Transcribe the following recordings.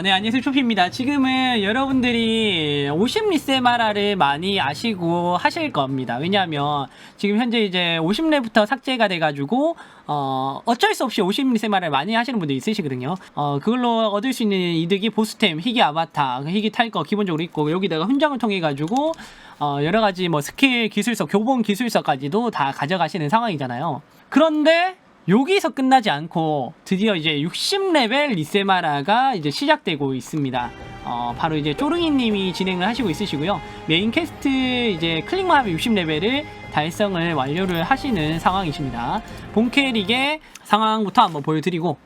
네, 안녕하세요. 초피입니다. 지금은 여러분들이 50리세 마라를 많이 아시고 하실 겁니다. 왜냐하면 지금 현재 이제 50레부터 삭제가 돼가지고, 어, 어쩔 수 없이 50리세 마라를 많이 하시는 분들이 있으시거든요. 어, 그걸로 얻을 수 있는 이득이 보스템, 희귀 아바타, 희귀 탈거 기본적으로 있고, 여기다가 훈장을 통해가지고, 어, 여러 가지 뭐 스킬 기술석, 교본 기술석까지도 다 가져가시는 상황이잖아요. 그런데 여기서 끝나지 않고 드디어 이제 60레벨 리세마라가 이제 시작되고 있습니다. 어, 바로 이제 쪼릉이님이 진행을 하시고 있으시고요. 메인 캐스트 이제 클릭만 하면 60레벨을 달성을 완료를 하시는 상황이십니다. 본캐릭의 상황부터 한번 보여드리고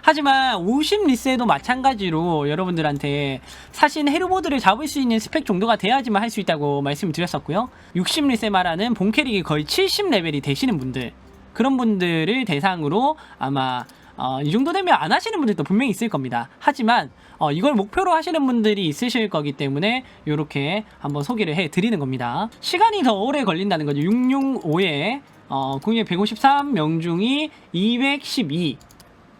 하지만 50 리세도 마찬가지로 여러분들한테 사신 헤르보드를 잡을 수 있는 스펙 정도가 돼야지만 할 수 있다고 말씀을 드렸었고요. 60 리세마라는 본캐릭이 거의 70레벨이 되시는 분들 그런 분들을 대상으로 아마 어, 이 정도 되면 안 하시는 분들도 분명히 있을 겁니다. 하지만 어, 이걸 목표로 하시는 분들이 있으실 거기 때문에 이렇게 한번 소개를 해 드리는 겁니다. 시간이 더 오래 걸린다는 거죠. 665에 어, 공략 153, 명중이 212,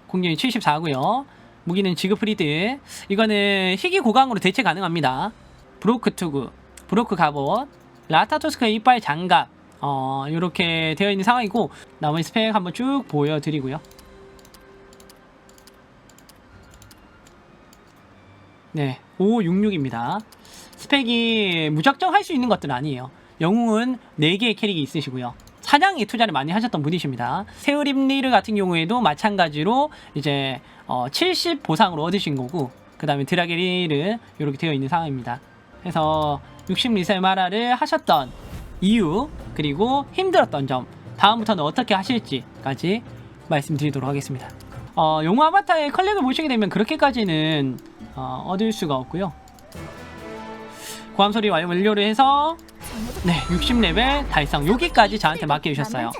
공격이 74고요. 무기는 지그 프리드. 이거는 희귀 고강으로 대체 가능합니다. 브로크 투구, 브로크 갑옷, 라타토스크 이빨 장갑. 어, 이렇게 되어 있는 상황이고 나머지 스펙 한번 쭉 보여드리고요. 네, 566입니다. 스펙이 무작정 할 수 있는 것들은 아니에요. 영웅은 4개의 캐릭이 있으시고요. 사냥에 투자를 많이 하셨던 분이십니다. 세우림리르 같은 경우에도 마찬가지로 이제 어, 70 보상으로 얻으신 거고 그 다음에 드라게리르 이렇게 되어 있는 상황입니다. 그래서 60 리셀 마라를 하셨던 이유 그리고 힘들었던 점 다음부터는 어떻게 하실지까지 말씀드리도록 하겠습니다. 어, 용화 아바타의 컬렉을 보시게 되면 그렇게까지는 어, 얻을 수가 없고요. 고함 소리 완료를 해서 네 60레벨 달성 여기까지 저한테 맡겨주셨어요.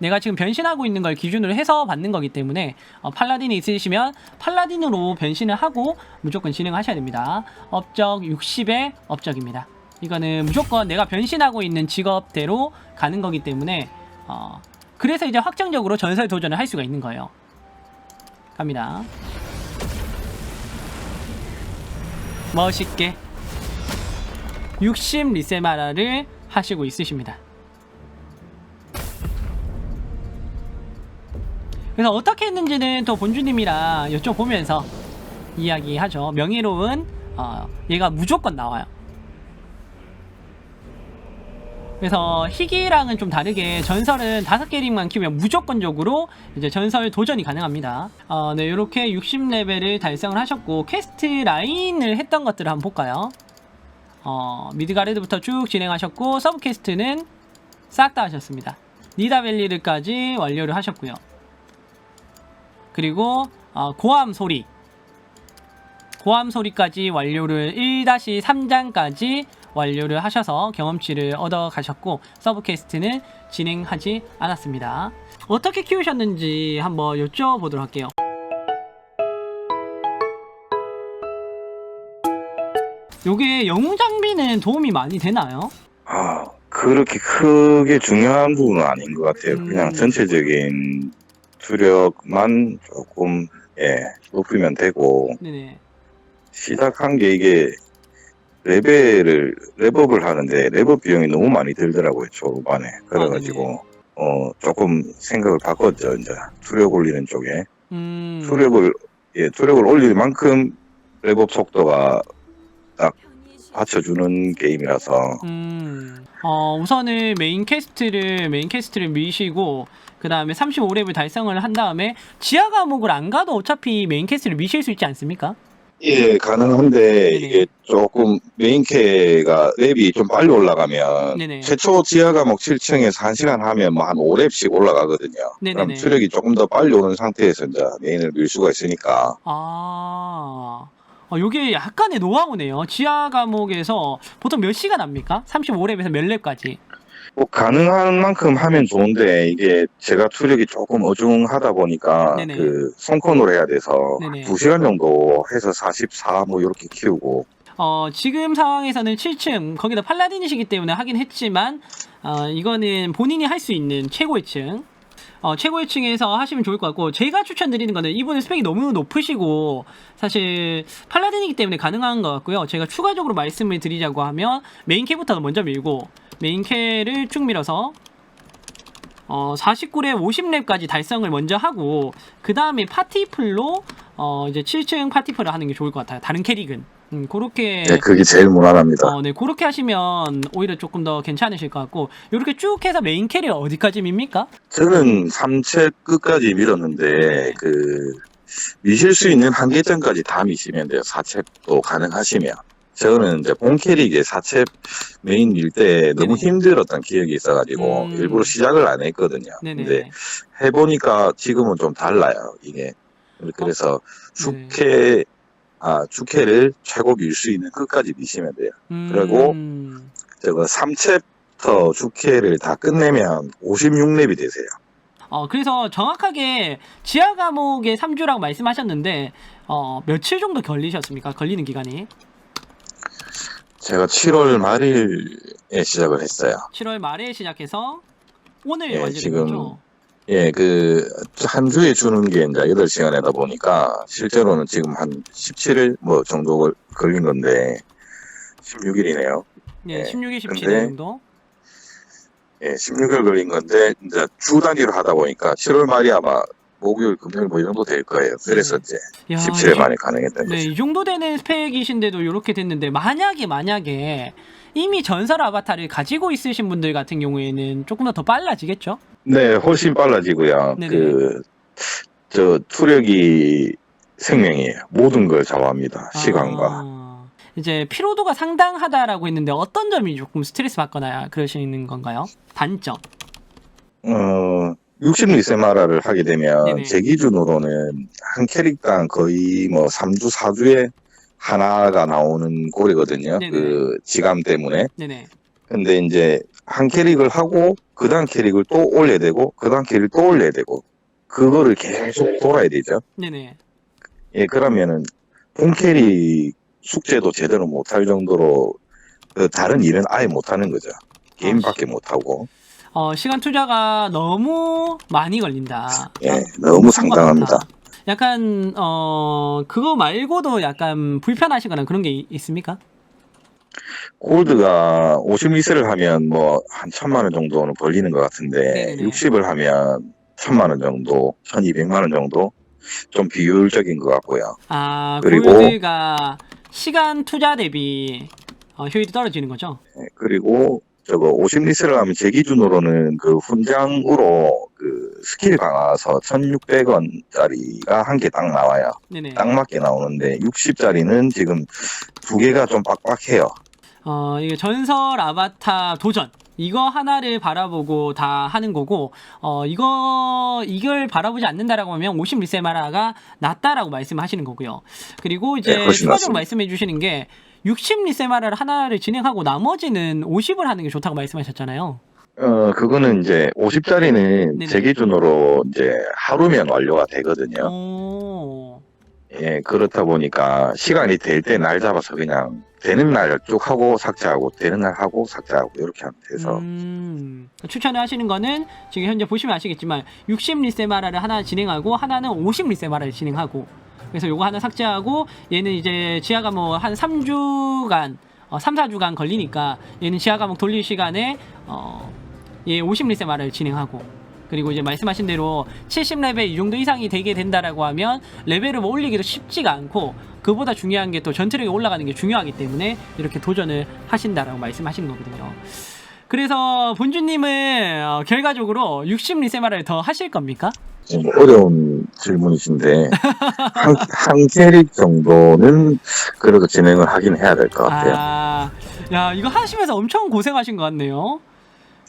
내가 지금 변신하고 있는 걸 기준으로 해서 받는 거기 때문에 어, 팔라딘이 있으시면 팔라딘으로 변신을 하고 무조건 진행하셔야 됩니다. 업적 60의 업적입니다. 이거는 무조건 내가 변신하고 있는 직업대로 가는 거기 때문에 어, 그래서 이제 확정적으로 전설 도전을 할 수가 있는 거예요. 갑니다. 멋있게 60 리세마라를 하시고 있으십니다. 그래서 어떻게 했는지는 또 본주님이랑 여쭤보면서 이야기하죠. 명예로운 어, 얘가 무조건 나와요. 그래서 희귀랑은 좀 다르게 전설은 다섯 개릭만 키우면 무조건적으로 이제 전설 도전이 가능합니다. 어, 네, 이렇게 60레벨을 달성을 하셨고 퀘스트 라인을 했던 것들을 한번 볼까요? 어, 미드가레드부터 쭉 진행하셨고 서브 퀘스트는 싹 다 하셨습니다. 니다벨리르까지 완료를 하셨고요. 그리고 어, 고함 소리 고함 소리까지 완료를 1-3장까지 완료를 하셔서 경험치를 얻어 가셨고 서브 퀘스트는 진행하지 않았습니다. 어떻게 키우셨는지 한번 여쭤보도록 할게요. 요게 영웅 장비는 도움이 많이 되나요? 아, 그렇게 크게 중요한 부분은 아닌 것 같아요. 음. 그냥 전체적인 투력만 조금, 예, 높이면 되고, 네네. 시작한 게 이게 레벨을, 랩업을 하는데 랩업 비용이 너무 많이 들더라고요, 초반에. 그래가지고, 어, 조금 생각을 바꿨죠, 이제. 투력 올리는 쪽에. 음. 투력을, 예, 투력을 올릴 만큼 랩업 속도가 딱 받쳐주는 게임이라서, 음. 어, 우선은 메인 캐스트를 메인 캐스트를 미시고 그 다음에 35렙을 달성을 한 다음에 지하 과목을 안 가도 어차피 메인 캐스트를 미실 수 있지 않습니까? 예, 가능한데. 이게 조금 메인캐가 랩이 좀 빨리 올라가면 네네. 최초 지하 과목 7층에서 1시간 하면 뭐 한 5랩씩 올라가거든요. 네네네. 그럼 추력이 조금 더 빨리 오는 상태에서 이제 메인을 밀 수가 있으니까 아. 어, 요게 약간의 노하우네요. 지하 과목에서 보통 몇 시간 합니까? 35렙에서 몇 렙까지? 뭐 가능한 만큼 하면 좋은데 이게 제가 추력이 조금 어중하다 보니까 네네. 그 손컨으로 해야 돼서 네네. 2시간 정도 해서 44 뭐 이렇게 키우고 어, 지금 상황에서는 7층, 거기다 팔라딘이시기 때문에 하긴 했지만, 어, 이거는 본인이 할 수 있는 최고의 층. 어, 최고의 층에서 하시면 좋을 것 같고 제가 추천드리는 거는 이분은 스펙이 너무 높으시고 사실 팔라딘이기 때문에 가능한 것 같고요. 제가 추가적으로 말씀을 드리자고 하면 메인 캐부터 먼저 밀고 메인 캐를 쭉 밀어서 어, 49렙 50렙까지 달성을 먼저 하고 그 다음에 파티풀로 어, 이제 7층 파티풀을 하는 게 좋을 것 같아요. 다른 캐릭은 음, 그렇게 네, 그게 제일 무난합니다. 어, 네, 그렇게 하시면 오히려 조금 더 괜찮으실 것 같고, 이렇게 쭉 해서 메인 캐리어 어디까지 밉니까? 저는 3채 끝까지 밀었는데 그 미실 수 있는 한계점까지 다 미시면 돼요. 4챕도 가능하시면. 저는 이제 본 캐릭에 4챕 메인 밀때 너무 네네. 힘들었던 기억이 있어가지고 음. 일부러 시작을 안 했거든요. 네네. 근데 해보니까 지금은 좀 달라요. 이게 그래서 어? 네. 축캐 아 축캐를 최고 밀 수 있는 끝까지 미시면 돼요. 음, 그리고 저거 3챕터 축캐를 다 끝내면 56렙이 되세요. 어, 그래서 정확하게 지하 감옥의 3주라고 말씀하셨는데, 어, 며칠 정도 걸리셨습니까? 걸리는 기간이? 제가 7월 말일에 시작을 했어요. 7월 말에 시작해서 오늘 예, 지금 거죠? 예, 그, 한 주에 주는 게 이제 8시간이다 보니까, 실제로는 지금 한 17일 뭐 정도 걸- 걸린 건데, 16일이네요. 예, 예, 16일, 17일 근데- 정도? 예, 16일 걸린 건데, 이제 주 단위로 하다 보니까, 7월 말이 아마 목요일, 금요일 뭐 이 정도 될 거예요. 그래서 이제 야, 17일 이- 만에 가능했던 네, 거죠. 이 정도 되는 스펙이신데도 이렇게 됐는데 만약에 만약에 이미 전설 아바타를 가지고 있으신 분들 같은 경우에는 조금 더더 빨라지겠죠? 네, 훨씬 빨라지고요. 네네. 그, 저, 투력이 생명이에요. 모든 걸. 시간과. 아, 이제 피로도가 상당하다라고 했는데 어떤 점이 조금 스트레스 받거나 그러시는 건가요? 단점. 어, 60리세마라를 하게 되면 네네. 제 기준으로는 한 캐릭당 거의 뭐 3주, 4주에 하나가 나오는 꼴이거든요. 네네. 그 지감 때문에. 네네. 근데 이제 한 캐릭을 하고 그 다음 캐릭을 또 올려야 되고 그 다음 캐릭을 또 올려야 되고 그거를 계속 돌아야 되죠. 네네. 예, 그러면은 본 캐릭 숙제도 제대로 못할 정도로 그 다른 일은 아예 못하는 거죠. 게임밖에 못하고. 어, 시간 투자가 너무 많이 걸린다. 예, 아, 너무 상당합니다. 약간 어 그거 말고도 약간 불편하시거나 그런 게 이- 있습니까? 골드가 50리스를 하면 뭐 한 천만 원 정도는 벌리는 것 같은데 네네네. 60을 하면 천만 원 정도, 1200만 원 정도 좀 비효율적인 것 같고요. 아 그리고- 골드가 시간 투자 대비 어, 효율이 떨어지는 거죠. 예, 그리고 저거 50리스를 하면 제 기준으로는 그 훈장으로 그 스킬 강화서 1600원짜리가 한 개 딱 나와요. 네네. 딱 맞게 나오는데 60짜리는 지금 두 개가 좀 빡빡해요. 어 이게 전설 아바타 도전 이거 하나를 바라보고 다 하는 거고 어 이거 이걸 바라보지 않는다라고 하면 50 리세마라가 낫다라고 말씀하시는 거고요. 그리고 이제 네, 훨씬 추가적으로 낫습니다. 말씀해 주시는 게 60 리세마라를 하나를 진행하고 나머지는 50을 하는 게 좋다고 말씀하셨잖아요. 어, 그거는 이제 50짜리는 네네. 제 기준으로 이제 하루면 완료가 되거든요. 오. 예, 그렇다 보니까 시간이 될 때 날 잡아서 그냥 되는 날 쭉 하고 삭제하고 되는 날 하고 삭제하고 이렇게 하면 돼서 음, 추천을 하시는 거는 지금 현재 보시면 아시겠지만 60 리세마라를 하나 진행하고 하나는 50 리세마라를 진행하고 그래서 요거 하나 삭제하고 얘는 이제 지하 과목 한 3주간 어, 3, 4주간 걸리니까 얘는 지하 과목 돌릴 시간에 어, 얘 50 리세마라를 진행하고 그리고 이제 말씀하신 대로 70레벨 이 정도 이상이 되게 된다라고 하면 레벨을 뭐 올리기도 쉽지가 않고 그보다 중요한 게 또 전투력이 올라가는 게 중요하기 때문에 이렇게 도전을 하신다라고 말씀하신 거거든요. 그래서 본주님은 어, 결과적으로 60 리세마를 더 하실 겁니까? 좀 어려운 질문이신데 한, 한 캐릭 정도는 그래도 진행을 하긴 해야 될 것 같아요. 아, 야 이거 하시면서 엄청 고생하신 것 같네요.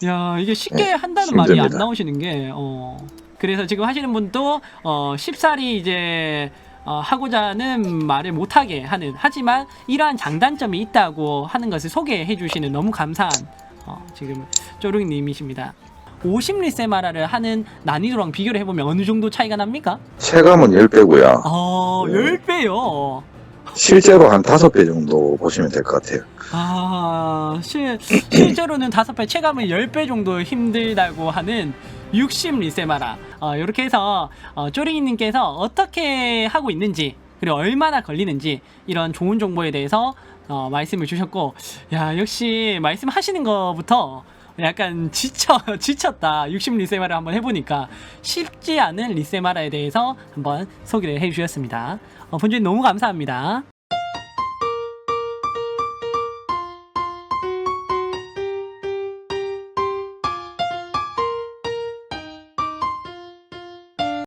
야 이게 쉽게 네, 한다는 말이 안 힘듭니다. 나오시는 게 어. 그래서 지금 하시는 분도 어, 쉽사리 이제 어, 하고자 하는 말을 못하게 하는 하지만 이러한 장단점이 있다고 하는 것을 소개해 주시는 너무 감사한 어, 지금 쪼르기님이십니다. 50 리세마라를 하는 난이도랑 비교를 해보면 어느 정도 차이가 납니까? 체감은 10배고요. 어, 네. 10배요. 실제로 한 5배 정도 보시면 될 것 같아요. 아, 실, 실제로는 다섯 배, 체감은 10배 정도 힘들다고 하는 60 리세마라 어, 이렇게 해서 어, 쪼링이님께서 어떻게 하고 있는지 그리고 얼마나 걸리는지 이런 좋은 정보에 대해서 어, 말씀을 주셨고 야 역시 말씀하시는 것부터 약간 지쳐 지쳤다. 60 리세마라 한번 해보니까 쉽지 않은 리세마라에 대해서 한번 소개를 해주셨습니다. 어, 본주님 너무 감사합니다